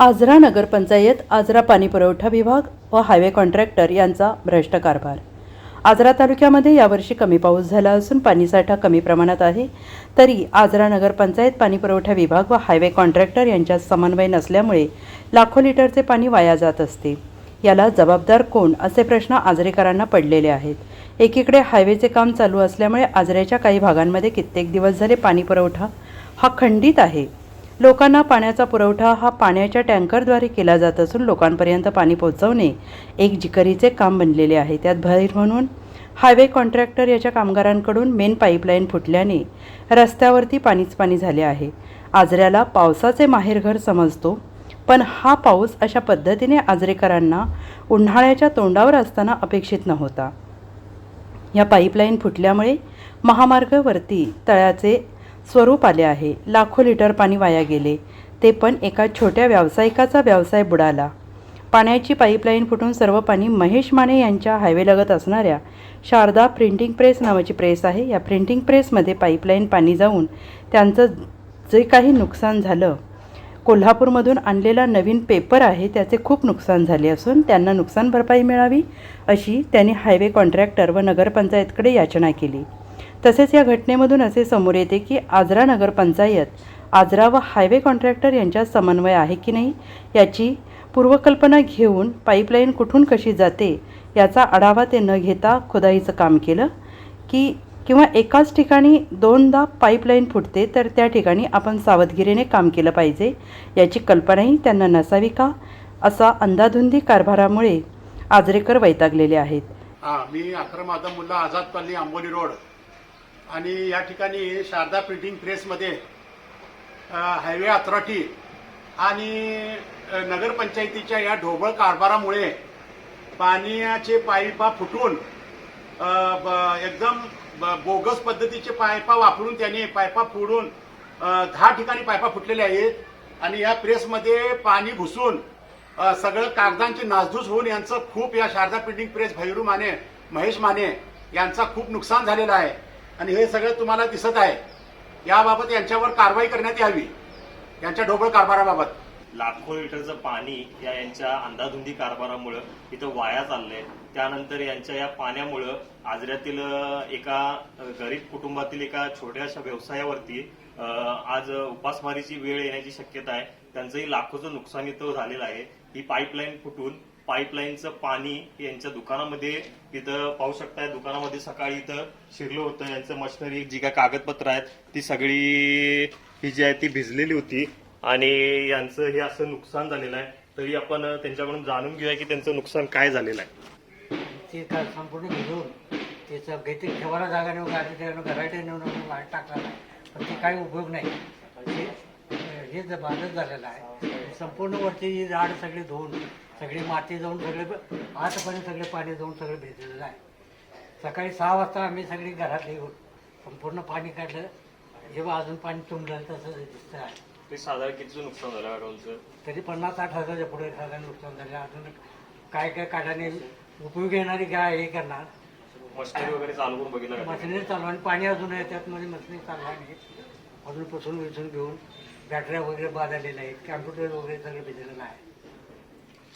आजरा नगरपंचायत आजरा पाणीपुरवठा विभाग व हायवे कॉन्ट्रॅक्टर यांचा भ्रष्ट कारभार. आजरा तालुक्यामध्ये यावर्षी कमी पाऊस झाला असून पाणीसाठा कमी प्रमाणात आहे. तरी आजरा नगरपंचायत पाणीपुरवठा विभाग व हायवे कॉन्ट्रॅक्टर यांच्यात समन्वय नसल्यामुळे लाखो लिटरचे पाणी वाया जात असते. याला जबाबदार कोण असे प्रश्न आजरेकरांना पडलेले आहेत. एकीकडे हायवेचे काम चालू असल्यामुळे आजऱ्याच्या काही भागांमध्ये कित्येक दिवस झाले पाणी पुरवठा हा खंडित आहे. लोकांना पाण्याचा पुरवठा हा पाण्याच्या टँकरद्वारे केला जात असून लोकांपर्यंत पाणी पोहोचवणे एक जिकरीचे काम बनलेले आहे. त्यात भर म्हणून हायवे कॉन्ट्रॅक्टर याच्या कामगारांकडून मेन पाईपलाईन फुटल्याने रस्त्यावरती पाणीच पाणी झाले आहे. आजऱ्याला पावसाचे माहेरघर समजतो पण हा पाऊस अशा पद्धतीने आजरेकरांना उन्हाळ्याच्या तोंडावर असताना अपेक्षित नव्हता. या पाईपलाईन फुटल्यामुळे महामार्गावरती तळ्याचे स्वरूप आले आहे. लाखो लिटर पाणी वाया गेले. ते पण एका छोट्या व्यावसायिकाचा व्यवसाय बुडाला. पाण्याची पाईपलाईन फुटून सर्व पाणी महेश माने यांच्या हायवेलगत असणाऱ्या शारदा प्रिंटिंग प्रेस नावाची प्रेस आहे. या प्रिंटिंग प्रेसमध्ये पाईपलाईन पाणी जाऊन त्यांचं जे काही नुकसान झालं कोल्हापूरमधून आणलेला नवीन पेपर आहे त्याचे खूप नुकसान झाले असून त्यांना नुकसान भरपाई मिळावी अशी त्यांनी हायवे कॉन्ट्रॅक्टर व नगरपंचायतकडे याचना केली. तसेच या घटनेमधून असे समोर येते की आजरा नगरपंचायत आजरा व हायवे कॉन्ट्रॅक्टर यांच्यात समन्वय आहे की नाही याची पूर्वकल्पना घेऊन पाईपलाईन कुठून कशी जाते याचा आढावा ते न घेता खुदाईचं काम केलं की किंवा एकाच ठिकाणी दोनदा पाईपलाईन फुटते तर त्या ठिकाणी आपण सावधगिरीने काम केलं पाहिजे याची कल्पनाही त्यांना नसावी का? असा अंदाधुंदी कारभारामुळे आजरेकर वैतागलेले आहेत. मी अक्रम आदम मुल्ला आझाद कॉलनी आंबोली रोड. आणि या ठिकाणी शारदा प्रिंटिंग प्रेसमध्ये हायवे अथॉरिटी आणि नगरपंचायतीच्या या ढोबळ कारभारामुळे पाण्याचे पाईपा फुटून ब- एकदम ब- बोगस पद्धतीचे पायपा वापरून त्यांनी पायपा फोडून दहा ठिकाणी पायपा फुटलेल्या आहेत. आणि या प्रेसमध्ये पाणी घुसून सगळं कागदांची नासधूस होऊन यांचं खूप या शारदा प्रिंटिंग प्रेस भैरू माने महेश माने यांचा खूप नुकसान झालेलं आहे. आणि हे सगळं तुम्हाला दिसत आहे. याबाबत यांच्यावर कारवाई करण्यात यावी. यांच्या ढोबळ कारभाराबाबत. लाखो लिटरचं पाणी या यांच्या अंधाधुंदी कारभारामुळं इथं वाया चाललंय. त्यानंतर यांच्या या पाण्यामुळं आजऱ्यातील एका गरीब कुटुंबातील एका छोट्याशा व्यवसायावरती आज उपासमारीची वेळ येण्याची शक्यता आहे. त्यांचंही लाखोचं नुकसान इथं झालेलं आहे. ही पाईपलाईन फुटून पाईपलाईनचं पाणी यांच्या दुकानामध्ये इथं पाहू शकताय. दुकानामध्ये सकाळी इथं शिरलं होतं. यांचं मशिनरी जी काय कागदपत्र आहेत ती सगळी ही जी आहे ती भिजलेली होती. आणि यांचं हे असं नुकसान झालेलं आहे. तरी आपण त्यांच्याकडून जाणून घेऊया की त्यांचं नुकसान काय झालेलं आहे. ते काय संपूर्ण भिजवून त्याचं घेते ठेवायला जागा नेऊन गाडी नेऊन घराटे नेऊन टाकला पण ते काही उपयोग नाही. हे हे झालेलं आहे संपूर्ण वरती झाड सगळी धुवून सगळी माती जाऊन सगळे आतपर्यंत सगळे पाणी जाऊन सगळं भिजलेलं आहे. सकाळी सहा वाजता आम्ही सगळी घरात येऊन संपूर्ण पाणी काढलं. हे बघ अजून पाणी तुंबलं तसं दिसतं आहे. ते साधारण कितीचं नुकसान झालं तरी पन्नास साठ हजारच्या पुढे साधारण नुकसान झाले. अजून काय काय काढाने उपयोग येणारी काय हे करणार. मशिनरी वगैरे चालू करून बघितलं का? तुम्ही? मशिनरी चालू आणि पाणी अजून आहे त्यात मध्ये मशिनरी चालू आहे. अजून पुसून विसून घेऊन बॅटऱ्या वगैरे बाद आलेल्या आहेत. कॅम्प्युटर वगैरे सगळं भिजलेलं आहे.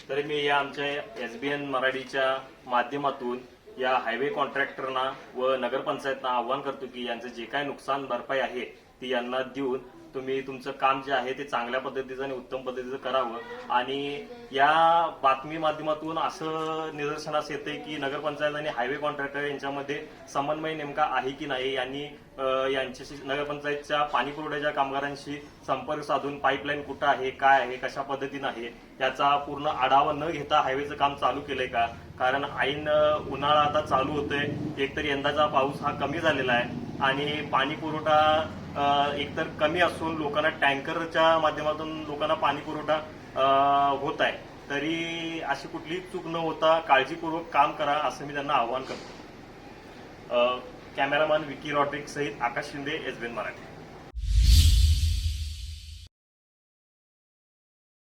तरी मी या आमच्या एस बी एन मराठीच्या माध्यमातून या हायवे कॉन्ट्रॅक्टरना व नगरपंचायतना आव्हान करतो की यांचं जे काय नुकसान भरपाई आहे ती यांना देऊन तुम्ही तुमचं काम जे आहे ते चांगल्या पद्धतीचं आणि उत्तम पद्धतीचं करावं. आणि या बातमी माध्यमातून असं निदर्शनास येते की नगरपंचायत आणि हायवे कॉन्ट्रॅक्टर यांच्यामध्ये समन्वय नेमका आहे की नाही? यांनी यांच्याशी नगरपंचायतच्या पाणी पुरवठ्याच्या कामगारांशी संपर्क साधून पाईपलाईन कुठं आहे काय आहे कशा पद्धतीनं आहे याचा पूर्ण आढावा न घेता हायवेचं काम चालू केलंय का? कारण ऐन उन्हाळा आता चालू होतोय. एकतर यंदाचा पाऊस हा कमी झालेला आहे. आणि पाणी पुरवठा एकतर कमी असून लोकांना टँकरच्या माध्यमातून लोकांना पाणी पुरवठा होत आहे. तरी अशी कुठलीही चूक न होता काळजीपूर्वक काम करा असं मी त्यांना आवाहन करतो. कॅमेरामॅन विकी रॉड्रिक सहित आकाश शिंदे एस मराठी.